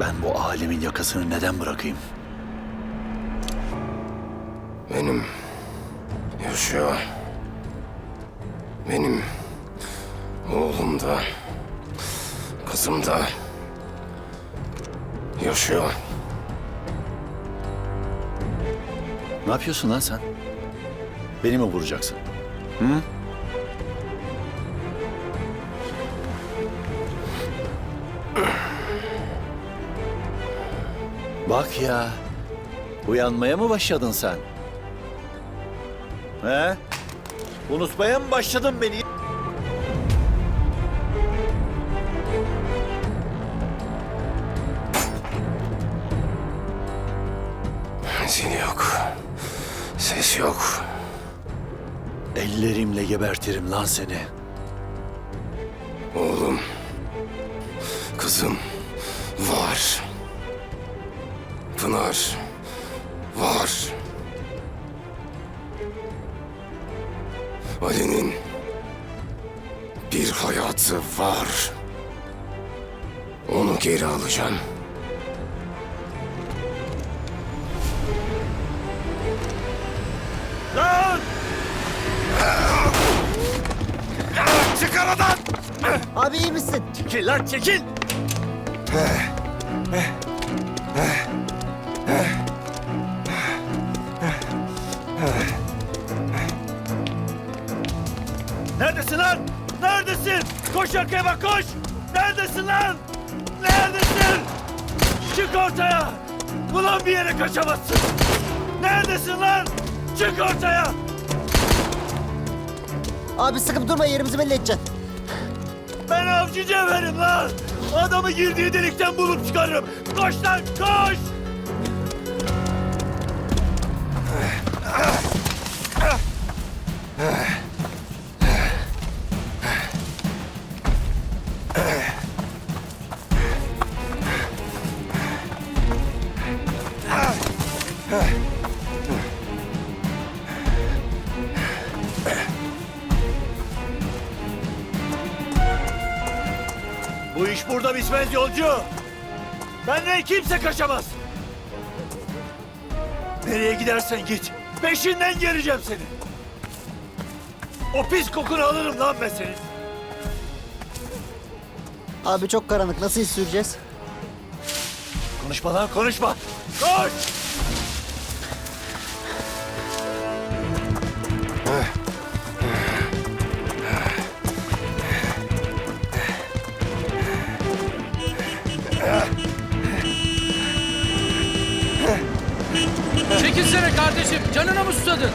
Ben bu alemin yakasını neden bırakayım? Benim yaşıyor. Benim oğlum da kızım da yaşıyor. Ne yapıyorsun lan sen? Beni mi vuracaksın? Hı? Bak ya. Uyanmaya mı başladın sen? He? Unutmaya mı başladın beni? Zil yok. Ses yok. Ellerimle gebertirim lan seni. Oğlum. Kızım var. Pınar var. Ali'nin bir hayatı var. Onu geri alacağım. Lan! Çık aradan! Abi iyi misin? Çekil lan çekil! Neredesin lan? Neredesin? Koş arkaya bak koş! Neredesin lan? Neredesin? Çık ortaya! Ulan bir yere kaçamazsın! Neredesin lan? Çık ortaya! Abi sıkıp durma yerimizi belli edeceksin. Ben avcı cevherim lan! Adamı girdiği delikten bulup çıkarırım! Koş lan koş! Bu iş burada bitmez yolcu. Benden kimse kaçamaz. Nereye gidersen git. Peşinden geleceğim seni. O pis kokunu alırım lan ben senin. Abi çok karanlık nasıl iz süreceğiz? Konuşma lan konuşma. Koş! Çekilsene kardeşim. Canına mı susadın?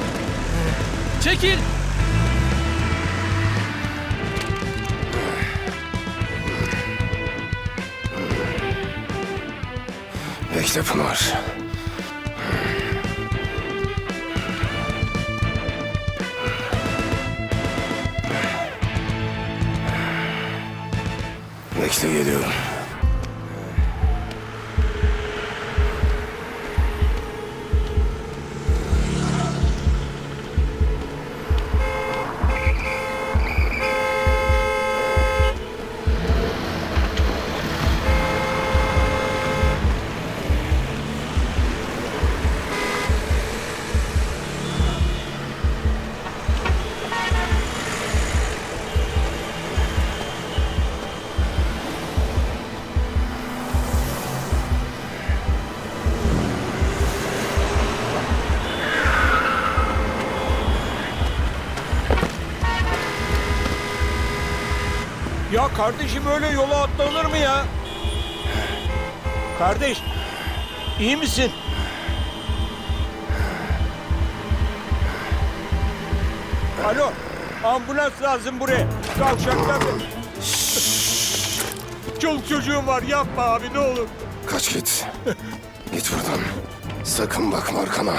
Çekil. Bekle Pınar. Bekle geliyorum. Ya kardeşim öyle yola atlanır mı ya? Kardeş, iyi misin? Alo, ambulans lazım buraya. Kavşaklarda. Çoluk çocuğum var, yapma abi ne olur. Kaç git. git buradan. Sakın bakma arkana.